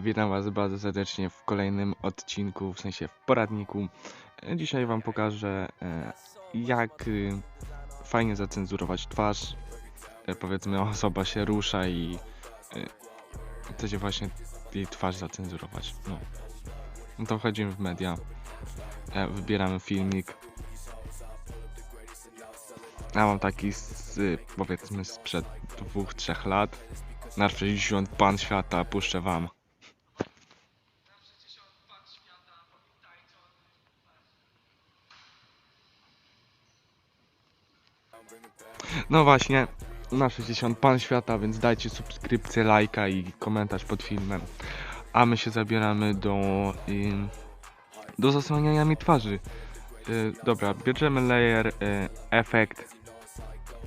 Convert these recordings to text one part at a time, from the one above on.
Witam Was bardzo serdecznie w kolejnym odcinku, w sensie w poradniku. E, Dzisiaj Wam pokażę, e, jak y, fajnie zacenzurować twarz. E, Powiedzmy, osoba się rusza i chcecie właśnie jej twarz zacenzurować. No. no to wchodzimy w media, wybieramy filmik. Ja mam taki z, powiedzmy sprzed dwóch, trzech lat. Nasz 60 pan świata puszczę wam. No właśnie, na 60 pan świata, więc dajcie subskrypcję, lajka i komentarz pod filmem. A my się zabieramy do do zasłaniania mi twarzy. Y, dobra, bierzemy layer, y, efekt.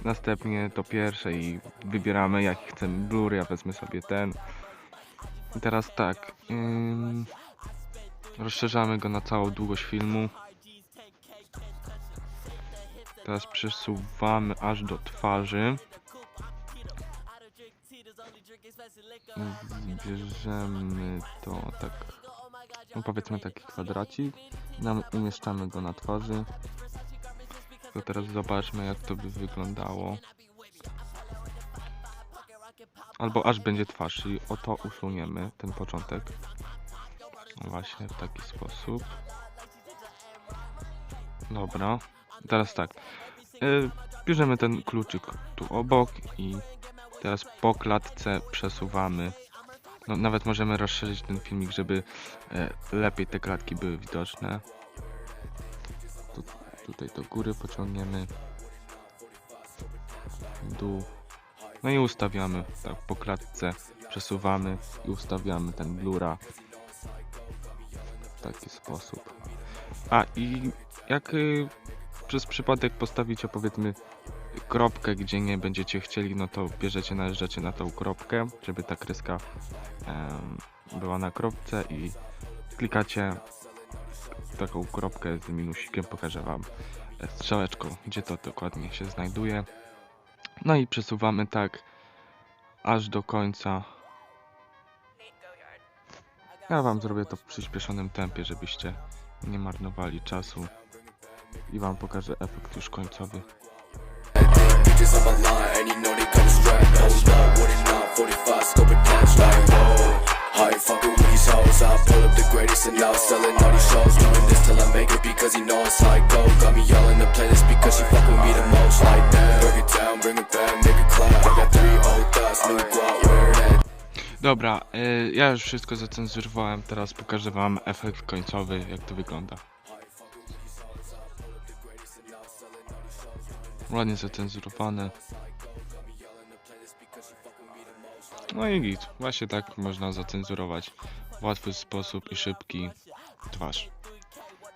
Następnie to pierwsze i wybieramy jaki chcemy blur, ja wezmę sobie ten. I teraz tak, rozszerzamy go na całą długość filmu. Teraz przesuwamy aż do twarzy. Bierzemy to tak, no powiedzmy taki kwadracik. Nam umieszczamy go na twarzy. To teraz zobaczmy jak to by wyglądało. Albo aż będzie twarz, czyli oto usuniemy ten początek. Właśnie w taki sposób. Dobra. Teraz tak. Y, bierzemy ten kluczyk tu obok i teraz po klatce przesuwamy. No, nawet możemy rozszerzyć ten filmik, żeby e, lepiej te klatki były widoczne. Tu, tutaj do góry pociągniemy. Dół. No i ustawiamy tak po klatce. Przesuwamy i ustawiamy ten blura w taki sposób. A i jak y, przez przypadek postawicie powiedzmy kropkę, gdzie nie będziecie chcieli, no to bierzecie, najeżdżacie na tą kropkę, żeby ta kreska em, była na kropce i klikacie taką kropkę z minusikiem, pokażę wam strzałeczką, gdzie to dokładnie się znajduje. No i przesuwamy tak aż do końca. Ja wam zrobię to w przyspieszonym tempie, żebyście nie marnowali czasu i wam pokażę efekt już końcowy. Bitches on my line, and you know they come strapped. Hold up, what it not, 45 scope attached. Like, whoa, I ain't fucking with these hoes. I pull up the greatest and now selling all these shows. Doing this till I make it because he know it's like gold. Got me yelling the playlist because she fuck with me the most. Like, damn, break it down, bring it back, make it clap. I got three old thoughts, new guap, where that Dobra, y, ja już wszystko zacenzurowałem, teraz pokażę wam efekt końcowy, jak to wygląda. Ładnie zacenzurowane. No i git, właśnie tak można zacenzurować w łatwy sposób i szybki twarz.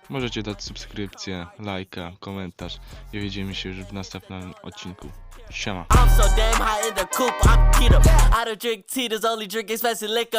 Możecie dać subskrypcję, lajka, komentarz i widzimy się już w następnym odcinku. Siema.